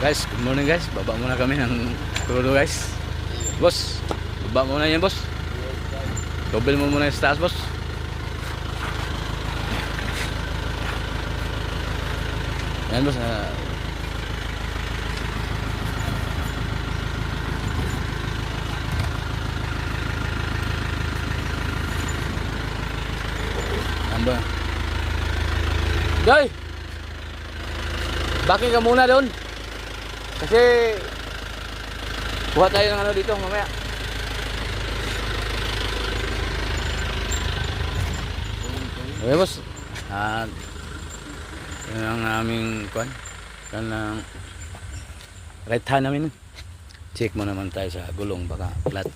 Guys, good morning guys. Baba muna kami ng krudo guys. Boss, baba muna yan boss. Double mo muna yung taas boss. Yan boss. ah. Yan ba? Day! Bakit ka muna doon? Kasi kuha tayo ng ano dito mamaya. Okay boss. Ah, yun ang aming kuan. Kan ang right hand namin. Check mo naman tayo sa gulong baka flat.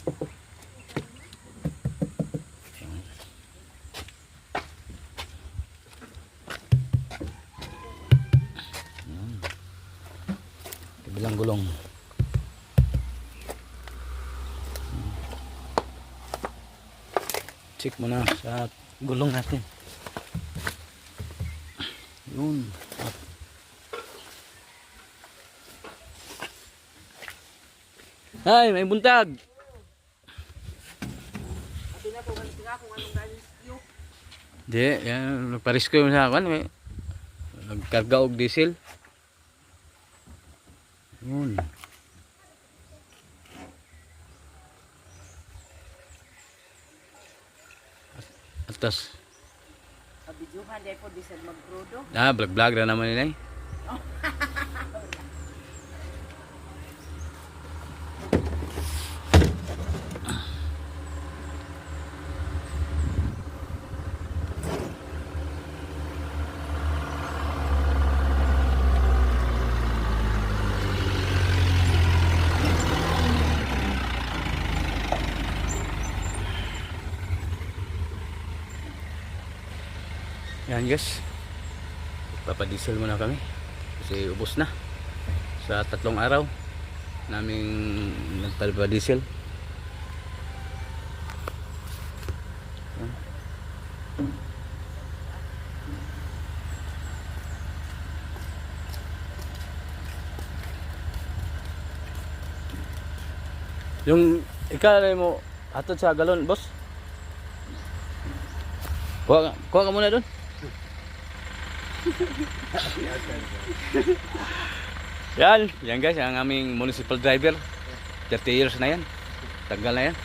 Bilang gulong. Check mo na sa gulong natin. Yun. Ay, may buntag. Di, yan, nagparisko yung sa akin. Nagkarga og diesel. Yun. Atas. Kabidyohan dahil po di sa magkrudo. Ah, vlog-vlog na naman nila eh. Yan guys. Papadiesel muna kami. Kasi ubos na. Sa tatlong araw naming nagpapadiesel. Yung ikala mo atod sa galon, boss. Kuha, kuha ka muna doon. yan, yan guys, ang aming municipal driver. 30 years na yan. Tagal na yan.